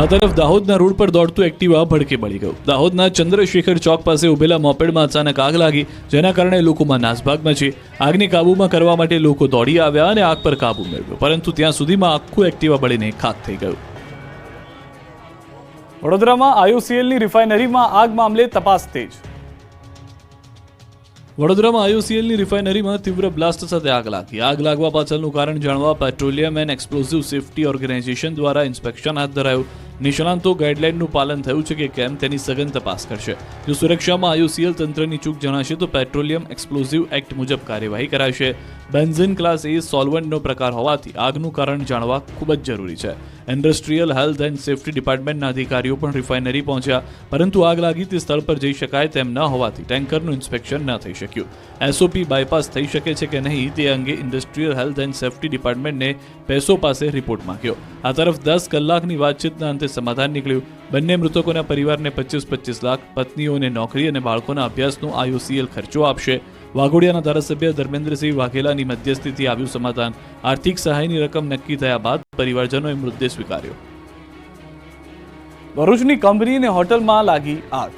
આ તરફ દાહોદના રોડ પર દોડતું એક્ટિવા ભડકે બળી ગયું. દાહોદના ચંદ્રશેખર ચોક પાસે ઉભેલા મોપેડમાં અચાનક આગ લાગી, જેના કારણે લોકોમાં નાસભાગ મચી આગને કાબૂમાં કરવા માટે લોકો દોડી આવ્યા અને આગ પર કાબૂ મેળવ્યો, પરંતુ ત્યાં સુધીમાં આખું એક્ટિવા બળીને ખાક થઈ ગયું. વડોદરામાં આઈઓસીએલની રિફાઇનરીમાં આગ મામલે તપાસ તેજ વડોદરામાં આઈઓસીએલની રિફાઇનરીમાં તીવ્ર બ્લાસ્ટ સાથે આગ લાગી. આગ લાગવા પાછળનું કારણ જાણવા petroleum and explosive safety organisation દ્વારા ઇન્સ્પેક્શન હાથ ધરાયું. નિષ્ણાંતો ગાઈડલાઇનનું પાલન થયું છે કે કેમ તેની સઘન તપાસ કરશે. જો સુરક્ષામાં આઈઓસીએલ તંત્રની ચૂક જણાશે તો પેટ્રોલિયમ એક્સપ્લોઝિવ એક્ટ મુજબ કાર્યવાહી કરાશે. બેન્ઝિન ક્લાસ એ સોલ્વન્ટનો પ્રકાર હોવાથી આગનું કારણ જાણવા ખૂબ જ જરૂરી છે. ઇન્ડસ્ટ્રીયલ હેલ્થ એન્ડ સેફ્ટી ડિપાર્ટમેન્ટના અધિકારીઓ પણ રિફાઇનરી પહોંચ્યા. પરંતુ આગ લાગી તે સ્થળ પર જઈ શકાય તેમ ન હોવાથી ટેન્કરનું ઇન્સ્પેક્શન ન થઈ શક્યું. એસઓપી બાયપાસ થઈ શકે છે કે નહીં તે અંગે ઇન્ડસ્ટ્રીયલ હેલ્થ એન્ડ સેફટી ડિપાર્ટમેન્ટને પેસો પાસે રિપોર્ટ માંગ્યો. આ તરફ દસ કલાકની વાતચીતના અંતે સમાધાન નીકળ્યું. બંને મૃતકોના પરિવારને પચીસ પચીસ લાખ, પત્નીઓને નોકરી અને બાળકોના અભ્યાસનો આઈઓસીએલ ખર્ચો આપશે. વાઘોડિયાના ધારાસભ્ય ધર્મેન્દ્રસિંહ વાઘેલાની મધ્યસ્થીથી આવ્યું સમાધાન. આર્થિક સહાયની રકમ નક્કી થયા બાદ પરિવારજનોએ મૃતદેહ સ્વીકાર્યો. ભરૂચની કંપની હોટલમાં લાગી આગ.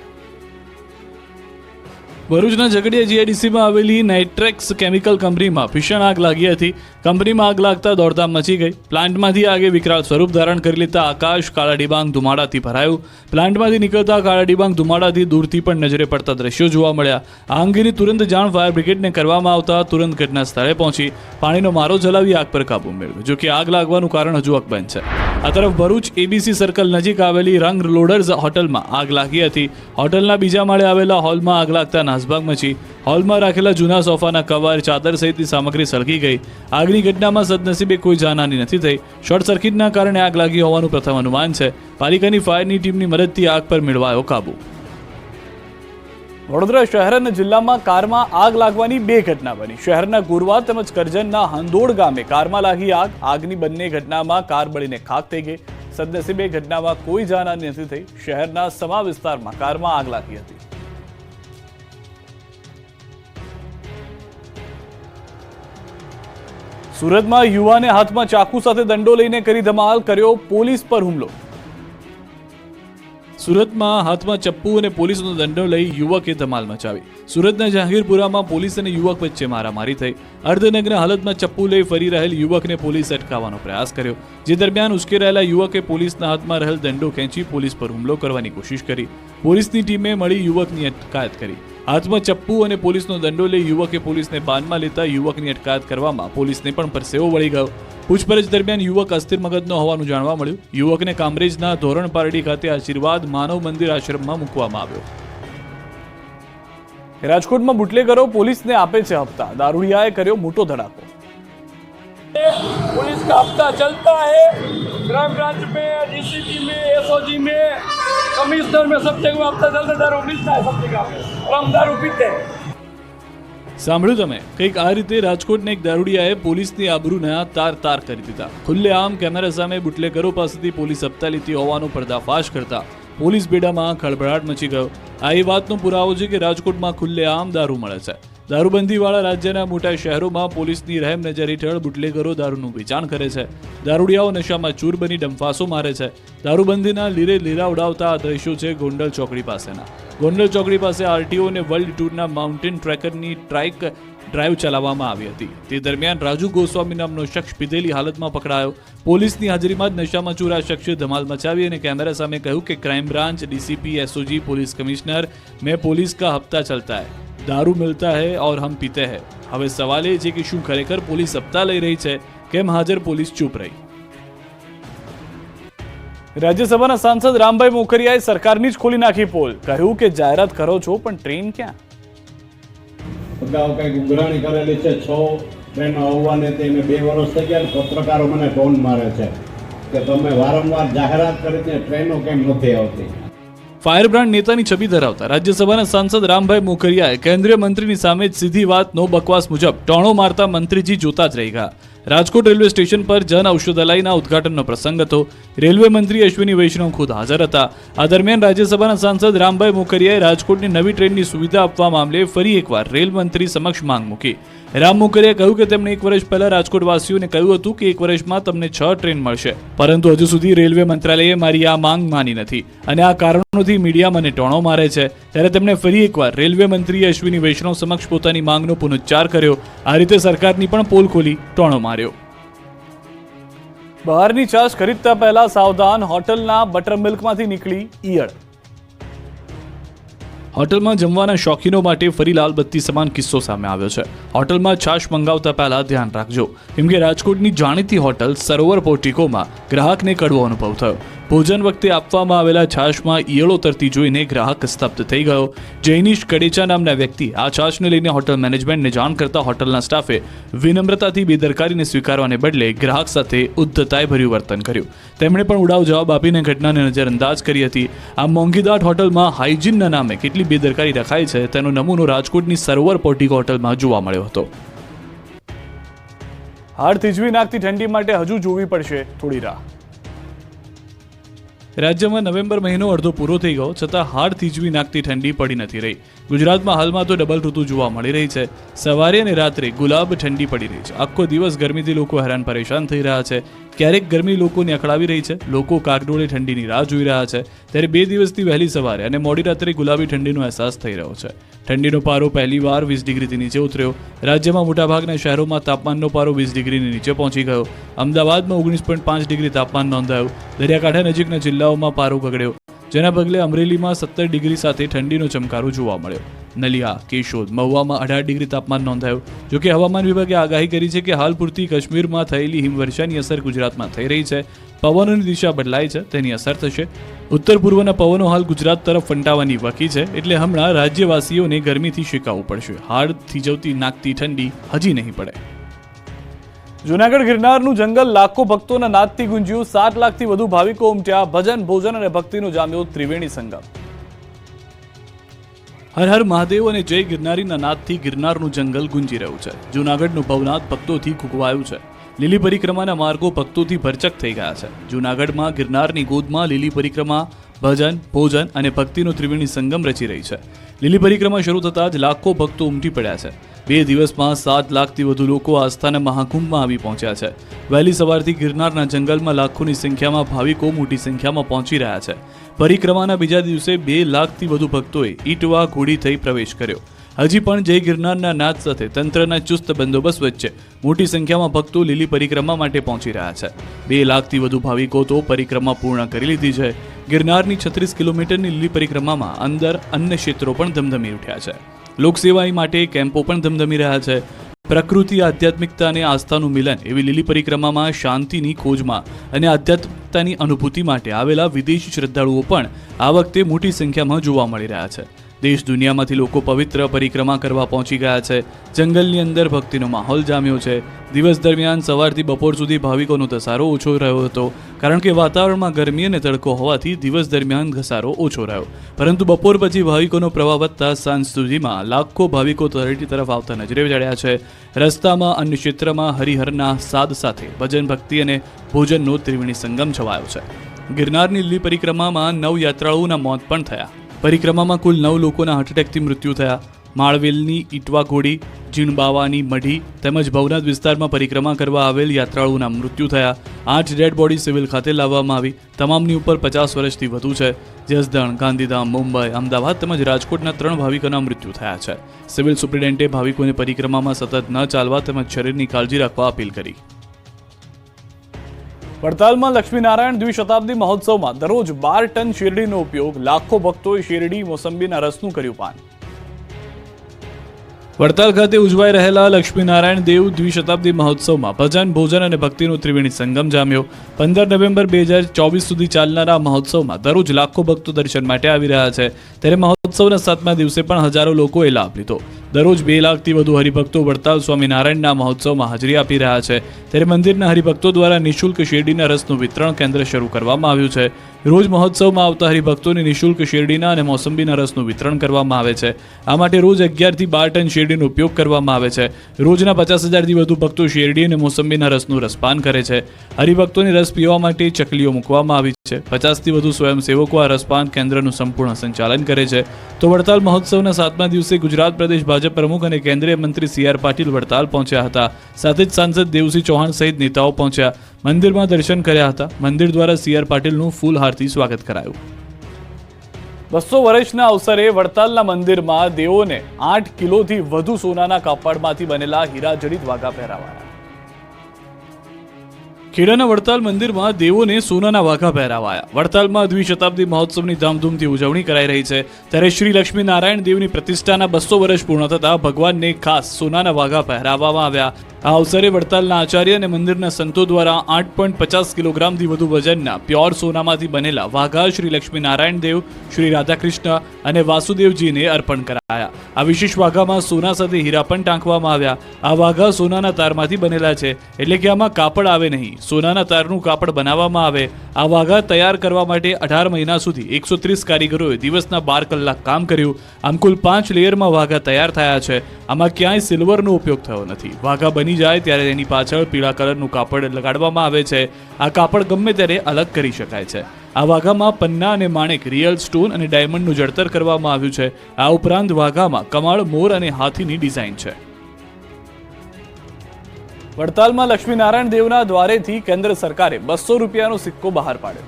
ભરૂચના ઝઘડિયા જીઆઈડીસીમાં આવેલી નાઇટ્રેક્સ કેમિકલ કંપનીમાં ભીષણ આગ લાગી હતી. કંપનીમાં આગ લાગતા દોડધામ મચી ગઈ. પ્લાન્ટમાંથી આગે વિકરાળ સ્વરૂપ ધારણ કરી લેતા આકાશ કાળા ડિબાંગ ધુમાડાથી ભરાયું. પ્લાન્ટમાંથી નીકળતા કાળા ડિબાંગ ધુમાડાથી દૂરથી પણ નજરે પડતા દ્રશ્યો જોવા મળ્યા. આ અંગેની તુરંત જાણ ફાયર બ્રિગેડને કરવામાં આવતા તુરંત ઘટના સ્થળે પહોંચી. પાણીનો મારો ચલાવી આગ પર કાબુ મેળવ્યો જોકે આગ લાગવાનું કારણ હજુ અકબંધ છે. આ તરફ ભરૂચ એબીસી સર્કલ નજીક આવેલી રંગ લોડર્સ હોટલમાં આગ લાગી હતી. હોટલના બીજા માળે આવેલા હોલમાં આગ લાગતા નાસભાગ મચી હોલમાં રાખેલા જૂના સોફાના કવર, ચાદર સહિતની સામગ્રી સળગી ગઈ. આગની ઘટનામાં સદનસીબે કોઈ જાનહાની નથી થઈ. શોર્ટ સર્કિટના કારણે આગ લાગી હોવાનું પ્રથમ અનુમાન છે. પાલિકાની ફાયરની ટીમની મદદથી આગ પર મેળવાયો કાબુ. વડોદરા શહેર અને જિલ્લામાં કારમાં આગ લાગવાની બે ઘટના બની. શહેરના ગુરવા તેમજ કરજણના હંદોડ ગામે કારમાં લાગી આગ. આગની બંને ઘટનામાં કાર બળીને ખાક થઈ ગઈ. સદનસીબે ઘટનામાં કોઈ જાનહાની નથી થઈ. શહેરના સમા વિસ્તારમાં કારમાં આગ લાગી હતી. સુરતમાં યુવાને હાથમાં ચાકુ સાથે દંડો લઈને કરી ધમાલ કર્યો પોલીસ પર હુમલો. સુરતમાં હાથમાં ચપ્પુ અને પોલીસનો દંડો લઈ યુવકે ધમાલ મચાવી. સુરતના જહાંગીરપુરામાં પોલીસ અને યુવક વચ્ચે મારામારી થઈ. અર્ધનગ્ન હાલતમાં ચપ્પુ લઈ ફરી રહેલ યુવકને પોલીસ અટકાવવાનો પ્રયાસ કર્યો, જે દરમિયાન ઉશ્કેરાયેલા યુવકે પોલીસના હાથમાં રહેલ દંડો ખેંચી પોલીસ પર હુમલો કરવાની કોશિશ કરી. પોલીસની ટીમે મળી યુવકની અટકાયત કરી. હાથમાં ચપ્પુ અને પોલીસનો દંડો લઈ યુવકે પોલીસને બાનમાં લેતા યુવકની અટકાયત કરવામાં પોલીસને પણ પરસેવો વળી ગયો. પૂછપરછ દરમિયાન યુવક અસ્થિર મગજનો હોવાનું જાણવા મળ્યું યુવકને કામરેજના ધોરણ પારડી ખાતે આશીર્વાદ માનવ મંદિર આશ્રમમાં મૂકવામાં આવ્યો રાજકોટમાં બુટલેગરો પોલીસને આપે છે હપ્તા દારૂડિયાએ કર્યો મોટો ધડાકો पुलिस का हफ्ता चलता है क्राइम ब्रांच में डीसीपी में एसओजी में कमिश्नर में सब जगह हफ्ता चलता दारू मिलता है सब जगह पे और हम दारू पीते हैं સાંભળ્યું તમે? કંઈક આ રીતે રાજકોટના એક દારૂડિયાએ પોલીસની આબરૂના તાર તાર કરી દીધા. ખુલ્લેઆમ કેમેરા સામે બુટલેગરો પાસેથી પોલીસ હપ્તા લીધી હોવાનો પર્દાફાશ કરતા. પોલીસ બેડામાં ખળભળાટ મચી ગયો. આ એ વાતનો પુરાવો છે કે રાજકોટમાં ખુલ્લેઆમ દારૂ મળે છે. દારૂબંધીવાળા રાજ્યના મોટા શહેરોમાં પોલીસની રહેમ નજર હેઠળ બુટલેગરો દારૂનું વેચાણ કરે છે. દારૂડિયાઓ નશામાં ચૂર બની ડંફાસો મારે છે. દારૂબંધીના લીરે લીરા ઉડાવતા આ દ્રશ્યો છે ગોંડલ ચોકડી પાસેના. गोंडल चौकड़ी पास आरटीओ ने world tour mountain trekker trike drive चलावी दरमियान राजू गोस्वामी नाम शख्स पीधेली हालत में पकड़ाया पुलिस की हाजरी में नशा में चूरा शख्स धमाल मचा कैमरा सामने कहूँ कि crime branch DCP SOG police commissioner में पुलिस का हफ़्ता चलता है दारू मिलता है और हम पीते हैं हमें सवाल ये कि शू खरेखर पुलिस हफ़्ता ले रही है केम हाजर पुलिस चुप रही રાજ્યસભાના સાંસદ રામભાઈ મોકરિયાએ સરકારની જ ખોલી નાખી પોલ. કહ્યું કે જાહેરાત કરો છો પણ ટ્રેન ક્યાં? અગાઉ કંઈક ઉઘરાણી કરેલી છે છ ટ્રેન આવવાને તેને બે વર્ષ થઈ ગયા પત્રકારો મને ફોન મારે છે કે તમે વારંવાર જાહેરાત કરીને ટ્રેનો કેમ નથી આવતી? ફાયર બ્રાન્ડ નેતાની છબી ધરાવતા રાજ્યસભાના સાંસદ રામભાઈ મોકરિયાએ કેન્દ્રીય મંત્રીની સામે જ સીધી વાત નો બકવાસ મુજબ ટોણો મારતા મંત્રીજી જોતા જ રહી ગયા. રાજકોટ રેલવે સ્ટેશન પર જન ઔષધાલયના ઉદઘાટનનો પ્રસંગ હતો. રેલવે મંત્રી અશ્વિની વૈષ્ણવ ખુદ હાજર હતા. આ દરમિયાન રાજ્યસભાના સાંસદ રામભાઈ મોકરિયાએ રાજકોટની નવી ટ્રેનની સુવિધા આપવા મામલે ફરી એકવાર રેલ મંત્રી સમક્ષ માંગ મૂકી. રામ મોકરિયાએ કહ્યું કે તેમણે એક વર્ષ પહેલા રાજકોટવાસીઓને કહ્યું હતું કે એક વર્ષમાં તમને છ ટ્રેન મળશે. પરંતુ હજુ સુધી રેલવે મંત્રાલયે મારી આ માંગ માની નથી અને આ કારણોથી મીડિયા મને ટોણો મારે છે. ત્યારે તેમણે ફરી એકવાર રેલવે મંત્રી અશ્વિની વૈષ્ણવ સમક્ષ પોતાની માંગનો પુનરુચ્ચાર કર્યો. આ રીતે સરકારની પણ પોલ ખોલી ટોણો માર્યો. બહારની છાશ ખરીદતા પહેલા સાવધાન હોટલના બટર મિલ્કમાંથી નીકળી ઈયળ. હોટલમાં જમવાના શોખીનો માટે ફરી લાલબત્તી સમાન કિસ્સો સામે આવ્યો છે. હોટલમાં છાશ મંગાવતા પહેલા ધ્યાન રાખજો. કેમ કે રાજકોટની જાણીતી હોટલ સરોવર પોર્ટિકોમાં ગ્રાહકને કડવો અનુભવ થયો. ભોજન વખતે આપવામાં આવેલા છાશમાં ઈયળો તરતી જોઈને ગ્રાહક સ્તબ્ધ થઈ ગયો. જૈનિશ કડેચા નામના વ્યક્તિ આ છાશને લઈને હોટલ મેનેજમેન્ટને જાણ કરતા હોટલના સ્ટાફે વિનમ્રતાથી બેદરકારીને સ્વીકારવાને બદલે ગ્રાહક સાથે ઉદ્ધતાએ ભર્યું વર્તન કર્યું. તેમણે પણ ઉડાવ જવાબ આપીને ઘટનાને નજરઅંદાજ કરી હતી. આ મોંઘીદાટ હોટલમાં હાઇજીનના નામે કેટલી બેદરકારી રખાય છે તેનો નમૂનો રાજકોટની સરોવર પોર્ટિકો હોટલમાં જોવા મળ્યો હતો. હાડ થીજવી નાખતી ઠંડી માટે હજુ જોવી પડશે થોડી રાહ. રાજ્યમાં નવેમ્બર મહિનો અડધો પૂરો થઈ ગયો, છતાં હાડ થીજવી નાખતી ઠંડી પડી નથી રહી. ગુજરાતમાં હાલમાં તો ડબલ ઋતુ જોવા મળી રહી છે. સવારે અને રાત્રે ગુલાબ ઠંડી પડી રહી છે. આખો દિવસ ગરમીથી લોકો હેરાન પરેશાન થઈ રહ્યા છે. ક્યારેક ગરમી લોકોને અકળાવી રહી છે. લોકો કાગડોળે ઠંડીની રાહ જોઈ રહ્યા છે. ત્યારે બે દિવસથી વહેલી સવારે અને મોડી રાત્રે ગુલાબી ઠંડીનો અહેસાસ થઈ રહ્યો છે. ઠંડીનો પારો પહેલીવાર વીસ ડિગ્રીથી નીચે ઉતર્યો. રાજ્યમાં મોટાભાગના શહેરોમાં તાપમાનનો પારો વીસ ડિગ્રીની નીચે પહોંચી ગયો. અમદાવાદમાં ઓગણીસ પોઈન્ટ પાંચ ડિગ્રી તાપમાન નોંધાયું. દરિયાકાંઠા નજીકના જિલ્લાઓમાં પારો ગગડ્યો. જેના પગલે અમરેલીમાં સત્તર ડિગ્રી સાથે ઠંડીનો ચમકારો જોવા મળ્યો. નલિયા, કેશોદ, મહુવામાં અઢાર ડિગ્રી તાપમાન નોંધાયું. જોકે હવામાન વિભાગે આગાહી કરી છે કે હાલ પૂરતી કાશ્મીરમાં થયેલી હિમવર્ષાની અસર ગુજરાતમાં થઈ રહી છે. પવનોની દિશા બદલાય છે, તેની અસર થશે. ઉત્તર પૂર્વના પવનો હાલ ગુજરાત તરફ ફંટાવાની વકી છે, એટલે હમણાં રાજ્યવાસીઓને ગરમીથી શેકાવવું પડશે. હાડ થીજવતી નાકતી ઠંડી હજી નહીં પડે. જુનાગઢ ગિરનારનું જંગલ લાખો ભક્તોના નાદથી ગુંજ્યું. સાત લાખથી વધુ ભાવિકો ઉમટ્યા. ભજન, ભોજન અને ભક્તિનું જામ્યું ત્રિવેણી સંગમ. હર હર મહાદેવ અને જય ગિરનારીના નાદથી ગિરનારનું જંગલ ગુંજી રહ્યું છે. જૂનાગઢનું ભવનાથ ભક્તોથી કૂકવાયું છે. લીલી પરિક્રમાના માર્ગો ભક્તોથી ભરચક થઈ ગયા છે. જૂનાગઢમાં ગિરનારની ગોદમાં લીલી પરિક્રમા, ભજન, ભોજન અને ભક્તિનો ત્રિવેણી સંગમ રચી રહી છે. લીલી પરિક્રમા શરૂ થતાં જ લાખો ભક્તો ઉમટી પડ્યા છે. બે દિવસમાં સાત લાખથી વધુ લોકો આસ્થાના મહાકુંભમાં આવી પહોંચ્યા છે. વહેલી સવારથી ગિરનારના જંગલમાં લાખોની સંખ્યામાં ભાવિકો મોટી સંખ્યામાં પહોંચી રહ્યા છે. પરિક્રમાના બીજા દિવસે બે લાખથી વધુ ભક્તોએ ઈટવા ઘોડી થઈ પ્રવેશ કર્યો. હજી પણ જય ગિરનારના નાદ સાથે તંત્રના ચુસ્ત બંદોબસ્ત વચ્ચે મોટી સંખ્યામાં ભક્તો લીલી પરિક્રમા માટે પહોંચી રહ્યા છે. બે લાખથી વધુ ભાવિકો તો પરિક્રમા પૂર્ણ કરી લીધી છે. ગિરનારની છત્રીસ કિલોમીટરની લીલી પરિક્રમામાં અંદર અન્ય ક્ષેત્રો પણ ધમધમી ઉઠ્યા છે. લોકસેવા માટે કેમ્પો પણ ધમધમી રહ્યા છે. પ્રકૃતિ, આધ્યાત્મિકતા અને આસ્થાનું મિલન એવી લીલી પરિક્રમામાં શાંતિની ખોજમાં અને આધ્યાત્મિકતાની અનુભૂતિ માટે આવેલા વિદેશી શ્રદ્ધાળુઓ પણ આ વખતે મોટી સંખ્યામાં જોવા મળી રહ્યા છે. દેશ દુનિયામાંથી લોકો પવિત્ર પરિક્રમા કરવા પહોંચી ગયા છે. જંગલની અંદર ભક્તિનો માહોલ જામ્યો છે. દિવસ દરમિયાન સવારથી બપોર સુધી ભાવિકોનો ધસારો ઓછો રહ્યો હતો. કારણ કે વાતાવરણમાં ગરમી અને તડકો હોવાથી દિવસ દરમિયાન ઘસારો ઓછો રહ્યો. પરંતુ બપોર પછી ભાવિકોનો પ્રવાહ વધતા સાંજ સુધીમાં લાખો ભાવિકો તળેટી તરફ આવતા નજરે ચડ્યા છે. રસ્તામાં અન્ય ક્ષેત્રમાં હરિહરના સાદ સાથે ભજન ભક્તિ અને ભોજનનો ત્રિવેણી સંગમ છવાયો છે. ગિરનારની લીલી પરિક્રમામાં નવ યાત્રાળુઓના મોત પણ થયા. પરિક્રમામાં કુલ નવ લોકોના હાર્ટ એટેકથી મૃત્યુ થયા. માળવેલની ઈટવા ઘોડી, જીણબાવાની મઢી તેમજ ભવનાથ વિસ્તારમાં પરિક્રમા કરવા આવેલ યાત્રાળુઓના મૃત્યુ થયા. આઠ ડેડ બોડી સિવિલ ખાતે લાવવામાં આવી. તમામની ઉપર પચાસ વર્ષથી વધુ છે. જસદણ, ગાંધીધામ, મુંબઈ, અમદાવાદ તેમજ રાજકોટના ત્રણ ભાવિકોના મૃત્યુ થયા છે. સિવિલ સુપ્રિન્ટેન્ડે ભાવિકોને પરિક્રમામાં સતત ન ચાલવા તેમજ શરીરની કાળજી રાખવા અપીલ કરી. વડતાલમાં લક્ષ્મીનારાયણ દ્વિશતાબ્દી મહોત્સવમાં દરરોજ બાર ટન શેરડીનો ઉપયોગ લાખો ભક્તોએ શેરડી, મોસંબીના રસનું કર્યું પાન. વડતાલ ખાતે ઉજવાઈ રહેલા લક્ષ્મીનારાયણ દેવ દ્વિશતાબ્દી મહોત્સવમાં ભજન, ભોજન અને ભક્તિનો ત્રિવેણી સંગમ જામ્યો. પંદર નવેમ્બર બે હજાર ચોવીસ સુધી ચાલનારા મહોત્સવમાં દરરોજ લાખો ભક્તો દર્શન માટે આવી રહ્યા છે. ત્યારે મહોત્સવના સાતમા દિવસે પણ હજારો લોકોએ લાભ લીધો. દરરોજ બે લાખથી વધુ હરિભક્તો વડતાલ સ્વામિનારાયણના મહોત્સવમાં હાજરી આપી રહ્યા છે. ત્યારે મંદિરના હરિભક્તો દ્વારા નિઃશુલ્ક શેરડીના રસનું વિતરણ કેન્દ્ર શરૂ કરવામાં આવ્યું છે. રોજ મહોત્સવમાં આવતા હરિભક્તોને નિઃશુલ્ક શેરડીના અને મોસંબીના રસનું વિતરણ કરવામાં આવે છે. આ માટે રોજ અગિયારથી બાર ટન શેરડીનો ઉપયોગ કરવામાં આવે છે. રોજના પચાસ હજારથી વધુ ભક્તો શેરડી અને મોસંબીના રસનું રસપાન કરે છે. હરિભક્તોને રસ પીવા માટે ચકલીઓ મૂકવામાં આવી છે. પચાસથી વધુ સ્વયંસેવકો આ રસપાન કેન્દ્રનું સંપૂર્ણ સંચાલન કરે છે. તો વડતાલ મહોત્સવના સાતમા દિવસે ગુજરાત પ્રદેશ ભાજપ ભાજપ પ્રમુખ અને કેન્દ્રીય મંત્રી સી આર પાટીલ વડતાલ પહોંચ્યા હતા. સાથે જ સાંસદ દેવસિંહ ચૌહાણ સહિત નેતાઓ પહોંચ્યા. મંદિરમાં દર્શન કર્યા હતા. મંદિર દ્વારા સી આર પાટીલનું ફૂલહારથી સ્વાગત કરાયું. બસો વર્ષના અવસરે વડતાલના મંદિરમાં દેવોને આઠ કિલોથી વધુ સોનાના કાપડમાંથી બનેલા હીરા વાઘા પહેરાવાયા ખેડાના વડતાલ મંદિરમાં દેવોને સોનાના વાઘા પહેરાવાયા. વડતાલમાં દ્વિશતાબ્દી મહોત્સવની ધામધૂમથી ઉજવણી કરાઈ રહી છે. ત્યારે શ્રી લક્ષ્મી નારાયણ દેવની પ્રતિષ્ઠાના બસો વર્ષ પૂર્ણ થતા ભગવાનને ખાસ સોનાના વાઘા પહેરાવવામાં આવ્યા. આ અવસરે વડતાલના આચાર્ય અને મંદિરના સંતો દ્વારા આઠ પોઈન્ટ પચાસ કિલોગ્રામથી વધુ વજનના પ્યોર સોનામાંથી બનેલા વાઘા શ્રી લક્ષ્મી નારાયણ દેવ, શ્રી રાધાકૃષ્ણ અને વાસુદેવજીને અર્પણ કરાયા. આ વિશેષ વાઘામાં સોના સાથે હીરા પણ ટાંકવામાં આવ્યા. આ વાઘા સોનાના તારમાંથી બનેલા છે. એટલે કે આમાં કાપડ આવે નહીં. સોનાના તારનું કાપડ બનાવવામાં આવે. આ વાઘા તૈયાર કરવા માટે અઢાર મહિના સુધી એકસો ત્રીસ કારીગરોએ દિવસના બાર કલાક કામ કર્યું. આમ કુલ પાંચ લેયરમાં વાઘા તૈયાર થયા છે. આમાં ક્યાંય સિલ્વરનો ઉપયોગ થયો નથી. વાઘા બની જાય ત્યારે એની પાછળ પીળા કલરનું કાપડ લગાડવામાં આવે છે. આ કાપડ ગમે ત્યારે અલગ કરી શકાય છે. આ વાઘામાં પન્ના અને માણેક, રિયલ સ્ટોન અને ડાયમંડનું જડતર કરવામાં આવ્યું છે. આ ઉપરાંત વાઘામાં કમાળ, મોર અને હાથીની ડિઝાઇન છે. વડતાલમાં લક્ષ્મીનારાયણ દેવના દ્વારેથી કેન્દ્ર સરકારે બસો રૂપિયાનો સિક્કો બહાર પાડ્યો.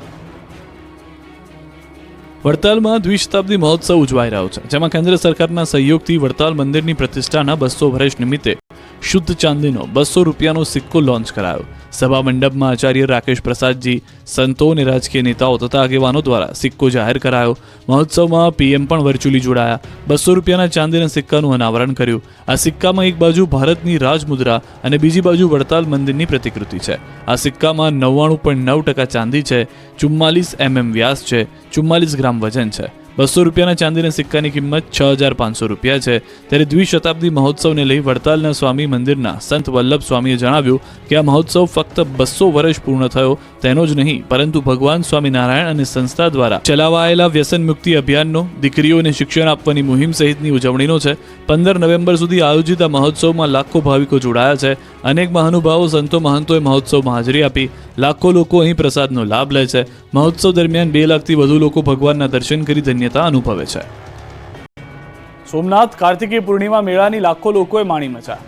વડતાલમાં દ્વિશતાબ્દી મહોત્સવ ઉજવાઈ રહ્યો છે, જેમાં કેન્દ્ર સરકારના સહયોગથી વડતાલ મંદિરની પ્રતિષ્ઠાના બસો વર્ષ નિમિત્તે શુદ્ધ ચાંદીનો બસો રૂપિયાનો સિક્કો લોન્ચ કરાયો. સભા મંડપમાં આચાર્ય રાકેશ પ્રસાદજી, સંતો અને રાજકીય નેતાઓ તથા આગેવાનો દ્વારા સિક્કો જાહેર કરાયો. મહોત્સવમાં પીએમ પણ વર્ચ્યુઅલી જોડાયા. બસો રૂપિયાના ચાંદીના સિક્કાનું અનાવરણ કર્યું. આ સિક્કામાં એક બાજુ ભારતની રાજમુદ્રા અને બીજી બાજુ વડતાલ મંદિરની પ્રતિકૃતિ છે. આ સિક્કામાં નવ્વાણું પોઈન્ટ નવ ટકા ચાંદી છે, ચુમ્માલીસ એમએમ વ્યાસ છે, ચુમ્માલીસ ગ્રામ વજન છે. બસો રૂપિયાના ચાંદીના સિક્કાની કિંમત છ હજાર પાંચસો રૂપિયા છે. ત્યારે દ્વિશતાબ્દી મહોત્સવને લઈ વડતાલના સ્વામી મંદિરના સંત વલ્લભ સ્વામીએ જણાવ્યું કે આ મહોત્સવ ફક્ત બસો વર્ષ પૂર્ણ થયો તેનો જ નહીં, પરંતુ ભગવાન સ્વામિનારાયણ અને સંસ્થા દ્વારા ચલાવાયેલા વ્યસન મુક્તિ અભિયાનનો દીકરીઓને શિક્ષણ આપવાની મુહિમ સહિતની ઉજવણીનો છે. પંદર નવેમ્બર સુધી આયોજિત આ મહોત્સવમાં લાખો ભાવિકો જોડાયા છે. અનેક મહાનુભાવો, સંતો, મહંતોએ મહોત્સવમાં હાજરી આપી. લાખો લોકો અહીં પ્રસાદનો લાભ લે છે. મહોત્સવ દરમિયાન બે લાખથી વધુ લોકો ભગવાનના દર્શન કરી ધન્યતા અનુભવે છે. સોમનાથ, કાર્તિકી પૂર્ણિમા મેળાની લાખો લોકોએ માણી મચા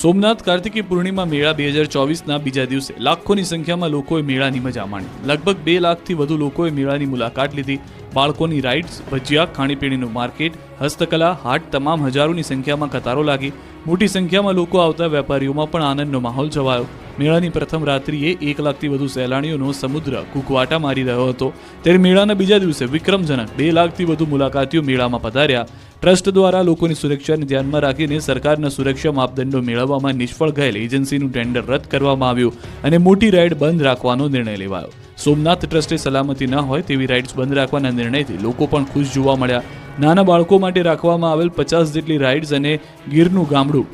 સોમનાથ કાર્તિકી પૂર્ણિમા મેળા બે હજાર ચોવીસના બીજા દિવસે લાખોની સંખ્યામાં લોકોએ મેળાની મજા માણી. લગભગ બે લાખથી વધુ લોકોએ મેળાની મુલાકાત લીધી. બાળકોની રાઇડ્સ ભજીયા, ખાણીપીણીનું માર્કેટ, હસ્તકલા, હાટ, તમામ હજારોની સંખ્યામાં કતારો લાગી. મોટી સંખ્યામાં લોકો આવતા વેપારીઓમાં પણ આનંદનો માહોલ છવાયો. મેળાની પ્રથમ રાત્રિએ એક લાખથી વધુ સહેલાણીઓનો સમુદ્ર કુકવાટા મારી રહ્યો હતો. ત્યારે મેળાના બીજા દિવસે વિક્રમજનક બે લાખથી વધુ મુલાકાતીઓ મેળામાં પધાર્યા. ટ્રસ્ટ દ્વારા લોકોની સુરક્ષાને ધ્યાનમાં રાખીને સરકારના સુરક્ષા માપદંડો મેળવવામાં નિષ્ફળ ગયેલ એજન્સીનું ટેન્ડર રદ કરવામાં આવ્યું અને મોટી રાઇડ બંધ રાખવાનો નિર્ણય લેવાયો. સોમનાથ ટ્રસ્ટે સલામતી ન હોય તેવી રાઇડ્સ બંધ રાખવાના નિર્ણયથી લોકો પણ ખુશ જોવા મળ્યા. નાના બાળકો માટે રાખવામાં આવેલ પચાસ જેટલી રાઇડ્સ અને ગીરનું ગામડું.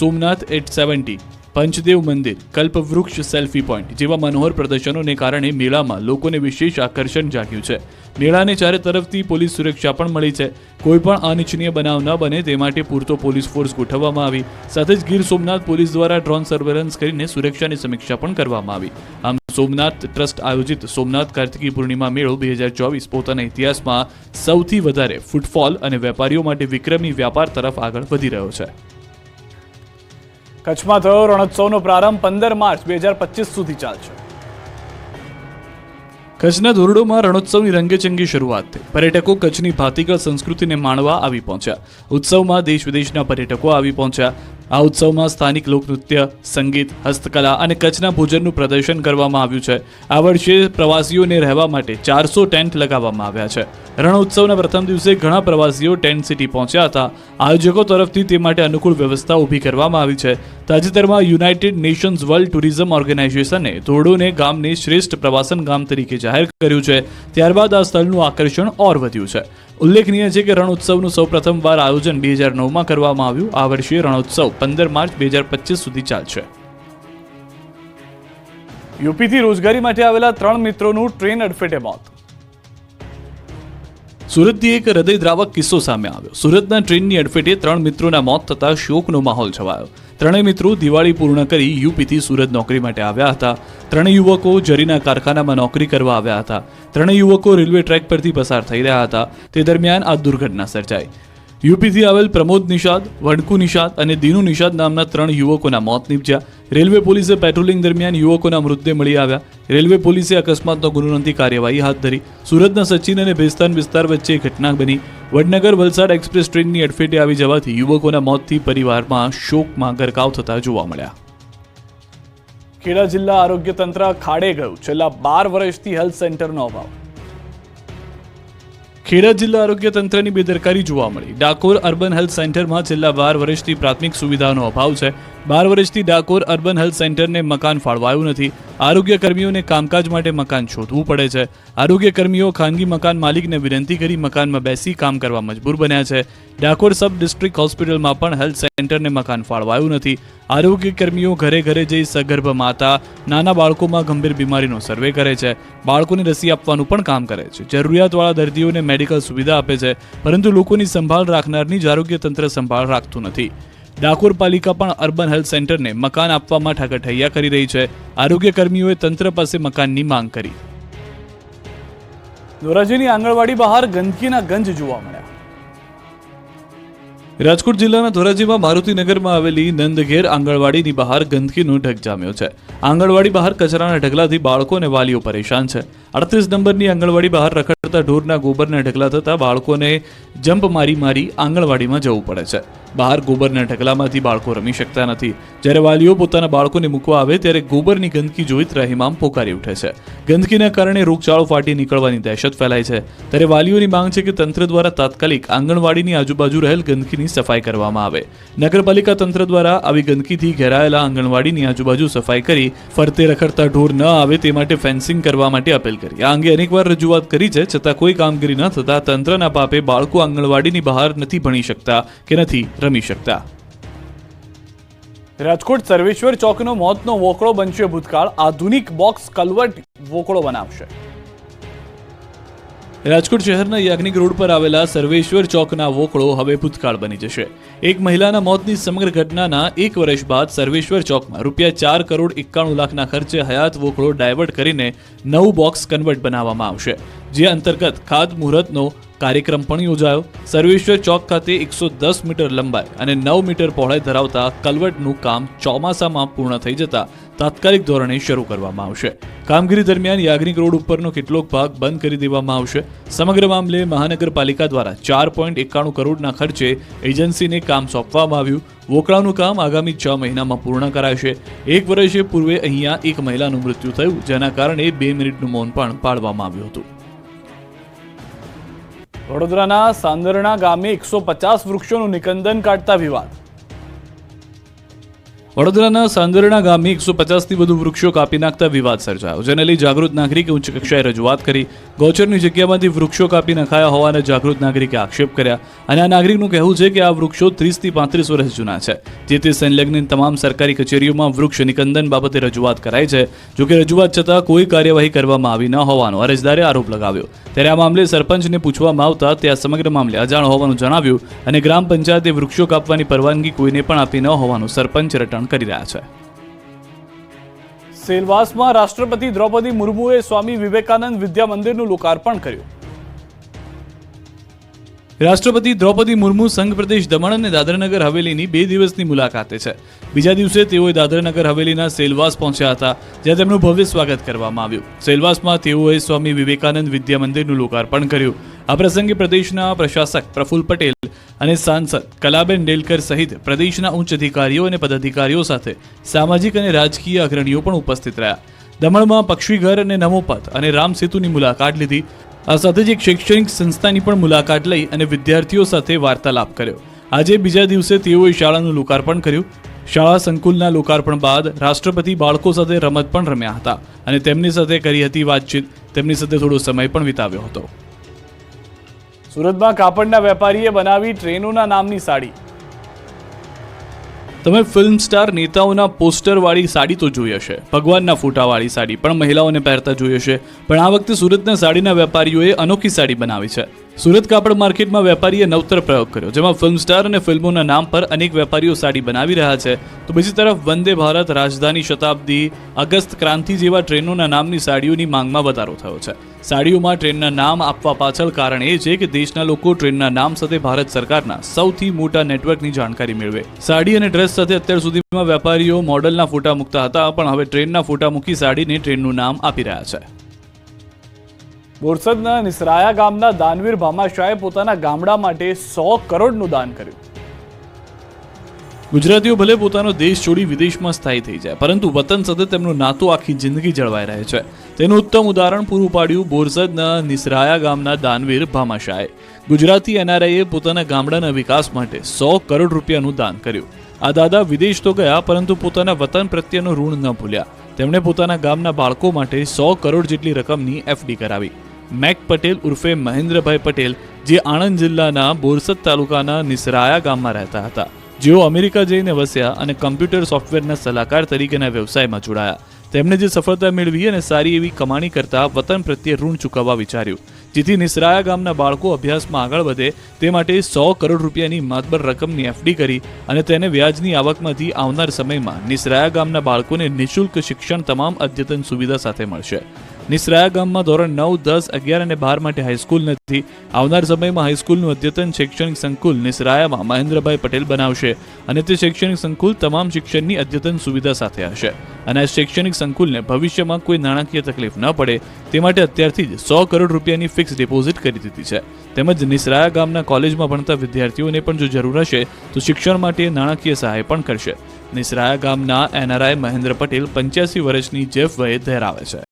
સોમનાથ એટ સેવન્ટી પંચદેવ મંદિર, કલ્પવૃક્ષ સેલ્ફી પોઈન્ટ જેવા મનોહર પ્રદર્શનોને કારણે મેળામાં લોકોને વિશેષ આકર્ષણ જાગ્યું છે. મેળાને ચારે તરફથી પોલીસ સુરક્ષા પણ મળી છે. કોઈ પણ અનિચ્છનીય બનાવ ન બને તે માટે પૂરતો પોલીસ ફોર્સ ગોઠવવામાં આવી. સાથે જ ગીર સોમનાથ પોલીસ દ્વારા ડ્રોન સર્વેલન્સ કરીને સુરક્ષાની સમીક્ષા પણ કરવામાં આવી. આમ સોમનાથ ટ્રસ્ટ આયોજિત સોમનાથ કાર્તિકી પૂર્ણિમા મેળો બે હજાર ચોવીસ પોતાના ઇતિહાસમાં સૌથી વધારે ફૂટફોલ અને વેપારીઓ માટે વિક્રમી વ્યાપાર તરફ આગળ વધી રહ્યો છે. કચ્છમાં થયો રણોત્સવનો પ્રારંભ પંદર માર્ચ બે હજાર પચીસ સુધી ચાલશે. કચ્છના ધોરડોમાં રણોત્સવની રંગેચંગી શરૂઆત થઈ. પર્યટકો કચ્છની ભાતીગળ સંસ્કૃતિને માણવા આવી પહોંચ્યા. ઉત્સવમાં દેશ વિદેશના પર્યટકો આવી પહોંચ્યા. આ ઉત્સવમાં સ્થાનિક લોકનૃત્ય, સંગીત, હસ્તકલા અને કચ્છના ભોજનનું પ્રદર્શન કરવામાં આવ્યું છે. આ વર્ષે પ્રવાસીઓને રહેવા માટે ચારસો ટેન્ટ લગાવવામાં આવ્યા છે. રણોત્સવના પ્રથમ દિવસે ઘણા પ્રવાસીઓ ટેન્ટ સિટી પહોંચ્યા હતા. આયોજકો તરફથી તે માટે અનુકૂળ વ્યવસ્થા ઊભી કરવામાં આવી છે. તાજેતરમાં યુનાઇટેડ નેશન્સ વર્લ્ડ ટુરિઝમ ઓર્ગેનાઇઝેશને ધોરડોને ગામને શ્રેષ્ઠ પ્રવાસન ગામ તરીકે જાહેર કર્યું છે. ત્યારબાદ આ સ્થળનું આકર્ષણ ઓર વધ્યું છે. ઉલ્લેખનીય છે કે રણોત્સવનું સૌ પ્રથમવાર આયોજન બે હજાર નવમાં કરવામાં આવ્યું. આ વર્ષે રણોત્સવ પંદર માર્ચ બે હજાર પચીસ સુધી ચાલશે. યુપીથી રોજગારી માટે આવેલા ત્રણ મિત્રોનું ટ્રેન અડફેટે મોત. સુરતથી એક હૃદયદ્રાવક કિસ્સો સામે આવ્યો. સુરતના ટ્રેનની અડફેટે ત્રણ મિત્રોના મોત થતા શોકનો માહોલ છવાયો. ત્રણેય મિત્રો દિવાળી પૂર્ણ કરી યુપીથી સુરત નોકરી માટે આવ્યા હતા. ત્રણેય યુવકો જરીના કારખાનામાં નોકરી કરવા આવ્યા હતા. ત્રણેય યુવકો રેલવે ટ્રેક પરથી પસાર થઈ રહ્યા હતા. તે દરમિયાન આ દુર્ઘટના સર્જાઈ. યુપીથી આવેલ પ્રમોદ નિષાદ, વણકુ નિષાદ અને દીનુ નિષાદ નામના ત્રણ યુવકોના મોત નીપજ્યા. રેલવે પોલીસે પેટ્રોલિંગ દરમિયાન યુવકોના મૃતદેહ મળી આવ્યા. રેલવે પોલીસે અકસ્માતનો ગુનો નોંધી કાર્યવાહી હાથ ધરી. સુરતના સચિન અને ભેસ્તાન વિસ્તાર વચ્ચે ઘટના બની. વડનગર વલસાડ એક્સપ્રેસ ટ્રેનની અડફેટે આવી જવાથી યુવકોના મોતથી પરિવારમાં શોકમાં ગરકાવ થતા જોવા મળ્યા. ખેડા જિલ્લા આરોગ્ય તંત્ર ખાડે ગયું. છેલ્લા બાર વર્ષથી હેલ્થ સેન્ટરનો અભાવ. ખેડા જિલ્લા આરોગ્ય તંત્રની બેદરકારી જોવા મળી. ડાકોર અર્બન હેલ્થ સેન્ટરમાં છેલ્લા બાર વર્ષથી પ્રાથમિક સુવિધાનો અભાવ છે. બાર વર્ષથી ડાકોર અર્બન હેલ્થ સેન્ટરને મકાન ફાળવાયું નથી. આરોગ્ય કર્મીઓને કામકાજ માટે મકાન શોધવું પડે છે. આરોગ્ય કર્મીઓ ખાનગી મકાન માલિકને વિનંતી કરી મકાનમાં બેસી કામ કરવા મજબૂર બન્યા છે. ડાકોર સબ ડિસ્ટ્રિક્ટ હોસ્પિટલમાં પણ હેલ્થ સેન્ટરને મકાન ફાળવાયું નથી. આરોગ્ય કર્મીઓ ઘરે ઘરે જઈ સગર્ભ માતા, નાના બાળકોમાં ગંભીર બીમારીનો સર્વે કરે છે. બાળકોને રસી આપવાનું પણ કામ કરે છે. જરૂરિયાતવાળા દર્દીઓને મેડિકલ સુવિધા આપે છે. પરંતુ લોકોની સંભાળ રાખનારની જ આરોગ્ય તંત્ર સંભાળ રાખતું નથી. ડાકોર પાલિકા પણ અર્બન હેલ્થ સેન્ટરને મકાન આપવામાં ઠાકઠૈયા કરી રહી છે. આરોગ્ય કર્મીઓએ તંત્ર પાસે મકાનની માંગ કરી. ધોરાજીની આંગણવાડી બહાર ગંદકીના ગંજ જોવા મળ્યા. રાજકોટ જિલ્લાના ધોરાજીમાં મારુતિનગરમાં આવેલી નંદઘેર આંગણવાડીની બહાર ગંદકીનો ઢગ જામ્યો છે. આંગણવાડી બહાર કચરાના ઢગલાથી બાળકો અને વાલીઓ પરેશાન છે. અડત્રીસ નંબરની આંગણવાડી બહાર રખડતા ઢોરના ગોબરના ઢગલા થતા બાળકોને જમ્પ મારી મારી આંગણવાડીમાં જવું પડે છે. બહાર ગોબરના ઢગલામાંથી બાળકો રમી શકતા નથી. જ્યારે વાલીઓ પોતાના બાળકોને મૂકવા આવે ત્યારે ગોબરની ગંદકી જોઈ ત્રાહિમામ પોકારી ઉઠે છે. ગંદકીના કારણે રોગચાળો ફાટી નીકળવાની દહેશત ફેલાય છે. ત્યારે વાલીઓની માંગ છે કે તંત્ર દ્વારા તાત્કાલિક આંગણવાડીની આજુબાજુ રહેલ ગંદકીની સફાઈ કરવામાં આવે. નગરપાલિકા તંત્ર દ્વારા આવી ગંદકીથી ઘેરાયેલા આંગણવાડીની આજુબાજુ સફાઈ કરી ફરતે રખડતા ઢોર ન આવે તે માટે ફેન્સિંગ કરવા માટે અપીલ કરી. આ અંગે અનેકવાર રજૂઆત કરી છે, છતાં કોઈ કામગીરી ન થતા તંત્રના પાપે બાળકો આંગણવાડીની બહાર નથી ભણી શકતા કે નથી રમી શકતા. રાજકોટ સર્વેશ્વર ચોકનો મોતનો વોકળો બનશે ભૂતકાળ. આધુનિક બોક્સ કલવટ વોકળો બનાવશે. રાજકોટ શહેરના યાજ્ઞિક રોડ પર આવેલા સર્વેશ્વર ચોકના વોકળો હવે ભૂતકાળ બની જશે. એક મહિલાના મોતની સમગ્ર ઘટનાના એક વર્ષ બાદ સર્વેશ્વર ચોકમાં રૂપિયા ચાર કરોડ એકાણું લાખના ખર્ચે હયાત વોકળો ડાયવર્ટ કરીને નવું બોક્સ કન્વર્ટ બનાવવામાં આવશે. જે અંતર્ગત ખાત મુહૂર્તનો કાર્યક્રમ પણ યોજાયો. સર્વેશ્વર ચોક ખાતે એકસો દસ મીટર લંબાઈ અને નવ મીટર પહોળાઈ ધરાવતા કલવટનું કામ ચોમાસામાં પૂર્ણ થઈ જતા તાત્કાલિક ધોરણે શરૂ કરવામાં આવશે. કામગીરી દરમિયાન યાજ્ઞિક રોડ ઉપરનો કેટલોક ભાગ બંધ કરી દેવામાં આવશે. સમગ્ર મામલે મહાનગરપાલિકા દ્વારા ચાર પોઈન્ટ એકાણું કરોડના ખર્ચે એજન્સીને કામ સોંપવામાં આવ્યું. વોકળાનું કામ આગામી છ મહિનામાં પૂર્ણ કરાશે. એક વર્ષે પૂર્વે અહીંયા એક મહિલાનું મૃત્યુ થયું, જેના કારણે બે મિનિટનું મૌન પણ પાળવામાં આવ્યું હતું. વડોદરાના સાંદરણા ગામે એકસો પચાસ વૃક્ષોનું નિકંદન કાઢતા વિવાદ. વડોદરાના સાંદરણા ગામે એકસો પચાસથી વધુ વૃક્ષો કાપી નાખતા વિવાદ સર્જાયો, જેને લઈ જાગૃત નાગરિકે ઉચ્ચ કક્ષાએ રજૂઆત કરી. ગૌચરની જગ્યામાંથી વૃક્ષો કાપી નખાયા હોવાના જાગૃત નાગરિકે આક્ષેપ કર્યા અને આ નાગરિકનું કહેવું છે કે આ વૃક્ષો ત્રીસથી પાંત્રીસ વર્ષ જૂના છે. જેથી સંલગ્ન તમામ સરકારી કચેરીઓમાં વૃક્ષ નિકંદન બાબતે રજૂઆત કરાઈ છે. જોકે રજૂઆત છતાં કોઈ કાર્યવાહી કરવામાં આવી ન હોવાનો અરજદારે આરોપ લગાવ્યો. ત્યારે આ મામલે સરપંચને પૂછવામાં આવતા તે આ સમગ્ર મામલે અજાણ હોવાનું જણાવ્યું અને ગ્રામ પંચાયતે વૃક્ષો કાપવાની પરવાનગી કોઈને પણ આપી ન હોવાનું સરપંચ રટણ કરી રહ્યા છે. સેલવાસમાં રાષ્ટ્રપતિ દ્રૌપદી મુર્મુએ સ્વામી વિવેકાનંદ વિદ્યા મંદિરનું લોકાર્પણ કર્યું. રાષ્ટ્રપતિ દ્રૌપદી મુર્મુ સંઘ પ્રદેશ દમણ અને દાદરાનગર હવેલીની બે દિવસની મુલાકાતે છે. બીજા દિવસે તેઓએ દાદરાનગર હવેલીના સેલવાસ પહોંચ્યા હતા, જ્યાં તેમનું ભવ્ય સ્વાગત કરવામાં આવ્યું. સેલવાસમાં તેઓએ સ્વામી વિવેકાનંદ વિદ્યા મંદિરનું લોકાર્પણ કર્યું. આ પ્રસંગે પ્રદેશના પ્રશાસક પ્રફુલ્લ પટેલ અને સાંસદ કલાબેન ડેલકર સહિત પ્રદેશના ઉચ્ચ અધિકારીઓ અને પદાધિકારીઓ સાથે સામાજિક અને રાજકીય અગ્રણીઓ પણ ઉપસ્થિત રહ્યા. દમણમાં પક્ષીઘર અને નમોપથ અને રામ સેતુની મુલાકાત લીધી. આ સાથે જ એક શૈક્ષણિક સંસ્થાની પણ મુલાકાત લઈ અને વિદ્યાર્થીઓ સાથે વાર્તાલાપ કર્યો. આજે બીજા દિવસે તેઓએ શાળાનું લોકાર્પણ કર્યું. શાળા સંકુલના લોકાર્પણ બાદ રાષ્ટ્રપતિ બાળકો સાથે રમત પણ રમ્યા હતા અને તેમની સાથે કરી હતી વાતચીત. તેમની સાથે થોડો સમય પણ વિતાવ્યો હતો. સુરતમાં કાપડના વેપારીએ બનાવી ટ્રેનોના નામની સાડી. તમે ફિલ્મ સ્ટાર નેતાઓના પોસ્ટરવાળી સાડી તો જોઈ હશે. ભગવાનના ફોટાવાળી સાડી, પણ મહિલાઓને પહેરતા જોઈ હશે. પણ આ વખતે સુરતના સાડીના વેપારીઓએ અનોખી સાડી બનાવી છે. સુરત કાપડ માર્કેટમાં વેપારીએ નવતર પ્રયોગ કર્યો, જેમાં ફિલ્મ સ્ટાર અને ફિલ્મોના નામ પર અનેક વેપારીઓ સાડી બનાવી રહ્યા છે. તો બીજી તરફ વંદે ભારત રાજધાની શતાબ્દી અગસ્ત ક્રાંતિ જેવા ટ્રેનોના નામની સાડીઓની માંગમાં વધારો થયો છે. સાડીઓમાં ટ્રેનના નામ આપવા પાછળ કારણ એ છે કે દેશના લોકો ટ્રેનના નામ સાથે ભારત સરકારના સૌથી મોટા નેટવર્કની જાણકારી મેળવે. સાડી અને ડ્રેસ સાથે અત્યાર સુધીમાં વેપારીઓ મોડલના ફોટા મૂકતા હતા, પણ હવે ટ્રેનના ફોટા મૂકી સાડીને ટ્રેનનું નામ આપી રહ્યા છે. બોરસદના નિસરાયા ગામના દાનવીર ભામાશાહે પોતાના ગામડા માટે સો કરોડનું દાન કર્યું. ગુજરાતીઓ ભલે પોતાનો દેશ છોડી વિદેશમાં સ્થાયી થઈ જાય, પરંતુ વતન સાથે તેમનો નાતો આખી જિંદગી જળવાઈ રહે છે. તેનું ઉત્તમ ઉદાહરણ પૂરું પાડ્યું બોરસદના નિસરાયા ગામના દાનવીર ભામાશાહે. ગુજરાતી એનઆરઆઈએ પોતાના ગામડાના વિકાસ માટે સો કરોડ રૂપિયાનું દાન કર્યું. આ દાદા વિદેશ તો ગયા, પરંતુ પોતાના વતન પ્રત્યેનું ઋણ ન ભૂલ્યા. તેમણે પોતાના ગામના બાળકો માટે સો કરોડ જેટલી રકમની એફડી કરાવી. મેક પટેલ ઉર્ફે મહેન્દ્રભાઈ પટેલ, જે આણંદ જિલ્લાના બોરસદ તાલુકાના નિસરાયા ગામમાં રહેતા હતા. જેઓ અમેરિકા જઈને વસ્યા અને કમ્પ્યુટર સોફ્ટવેરના સલાહકાર તરીકેના વ્યવસાયમાં જોડાયા. તેમણે જે સફળતા મેળવી અને સારી એવી કમાણી કરતા વતન પ્રત્યે ઋણ ચૂકવવા વિચાર્યું. જેથી નિસરાયા ગામના બાળકો અભ્યાસમાં આગળ વધે, તે માટે સો કરોડ રૂપિયાની માતબર રકમની એફડી કરી અને તેને વ્યાજની આવકમાંથી આવનાર સમયમાં નિસરાયા ગામના બાળકોને નિઃશુલ્ક શિક્ષણ તમામ અદ્યતન સુવિધા સાથે મળશે. નિસરાયા ગામમાં ધોરણ નવ, દસ, અગિયાર અને બાર માટે હાઈસ્કૂલ નથી. આવનાર સમયમાં હાઈસ્કૂલનું અદ્યતન શૈક્ષણિક સંકુલ નિસરાયામાં મહેન્દ્રભાઈ પટેલ બનાવશે અને તે શૈક્ષણિક સંકુલ તમામ શિક્ષણની અદ્યતન સુવિધા સાથે હશે. અને આ શૈક્ષણિક સંકુલને ભવિષ્યમાં કોઈ નાણાકીય તકલીફ ન પડે તે માટે અત્યારથી જ સો કરોડ રૂપિયાની ફિક્સ ડિપોઝિટ કરી દીધી છે. તેમજ નિસરાયા ગામના કોલેજમાં ભણતા વિદ્યાર્થીઓને પણ જો જરૂર હશે, તો શિક્ષણ માટે નાણાકીય સહાય પણ કરશે. નિસરાયા ગામના એનઆરઆઈ મહેન્દ્ર પટેલ પંચ્યાસી વર્ષની જેફ વયે ધરાવે છે.